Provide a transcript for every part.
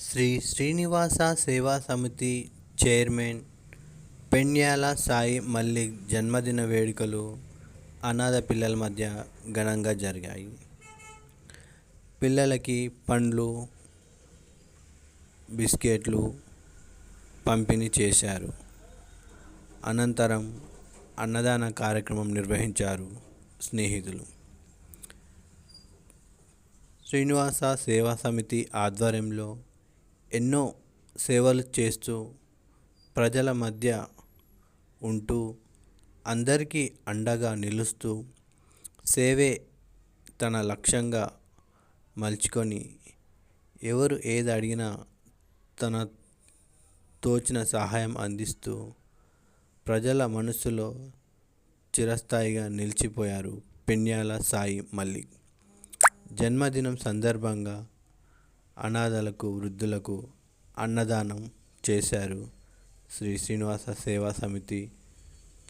శ్రీ శ్రీనివాస సేవా సమితి చైర్మన్ పెణ్యాల సాయి మల్లిక్ జన్మదిన వేడుకలు అనాథ పిల్లల మధ్య ఘనంగా జరిగాయి. పిల్లలకి పండ్లు బిస్కెట్లు పంపిణీ చేశారు. అనంతరం అన్నదాన కార్యక్రమం నిర్వహించారు స్నేహితులు. శ్రీనివాస సేవా సమితి ఆధ్వర్యంలో ఎన్నో సేవలు చేస్తూ ప్రజల మధ్య ఉంటూ అందరికీ అండగా నిలుస్తూ సేవే తన లక్ష్యంగా మలుచుకొని ఎవరు ఏది అడిగినా తన తోచిన సహాయం అందిస్తూ ప్రజల మనసులో చిరస్థాయిగా నిలిచిపోయారు పెన్యాల సాయి మల్లిక్. జన్మదినం సందర్భంగా అనాథలకు వృద్ధులకు అన్నదానం చేశారు శ్రీ శ్రీనివాస సేవా సమితి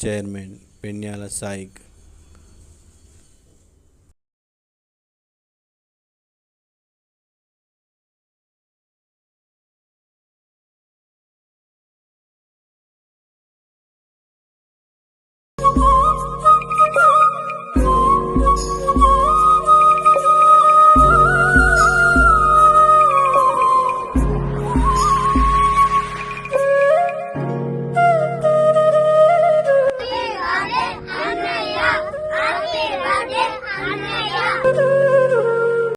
చైర్మన్ పెన్యాల సాయిక్.